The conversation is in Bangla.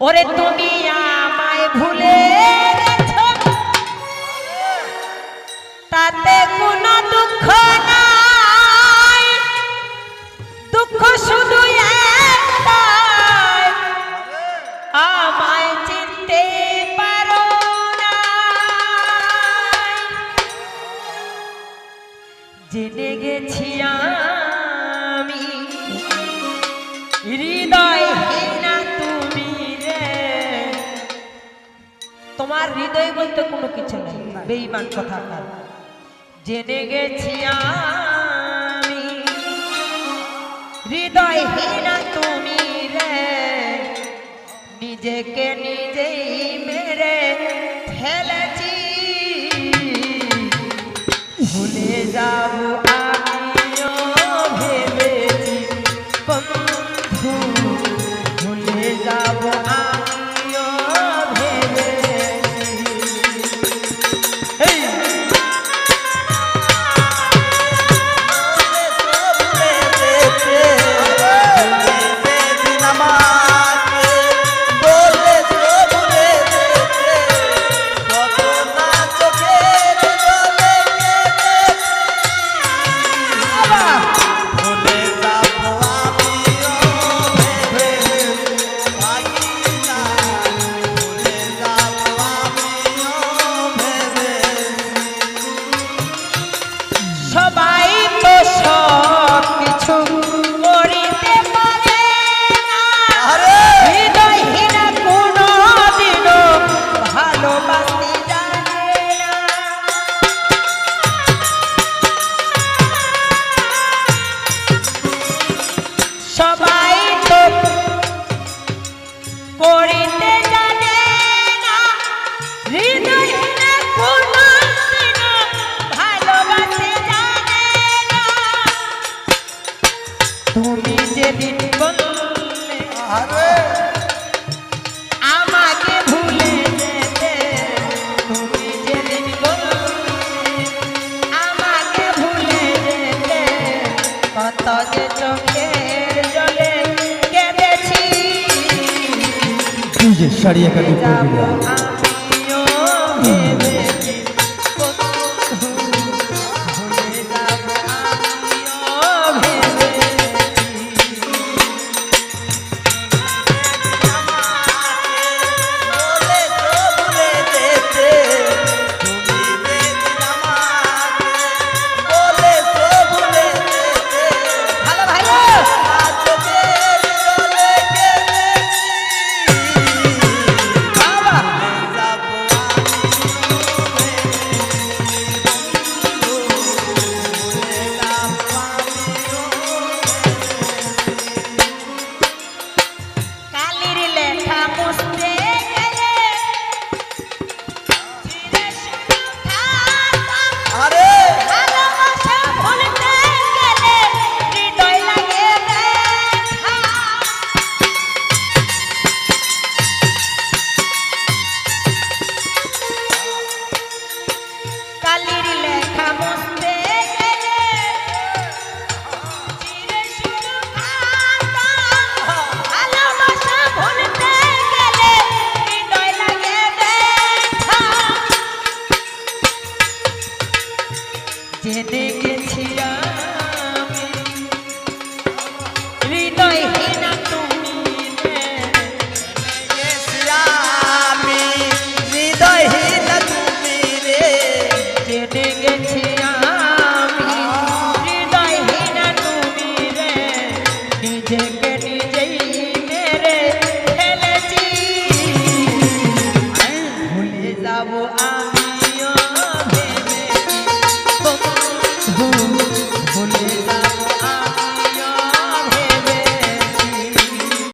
ওরে তুমি আমায় ভুলে তাতে কোনো হৃদয় বলতে কোনো কিছু নেই। বেইমান কথা জেনে গেছি আমি, হৃদয়হীনা তুমি রে, নিজেকে নিজেই মেরে ফেলেছি। ভুলে যাব করিতে জানে না কোনো দিনও জানে না। তুমি যেদিন বললে আমাকে ভুলে যেতে তুমি যেদিন বললে আমাকে ভুলে যেতে কত যে চোখের ডিজে শাড়ি আমিও ভেবেছি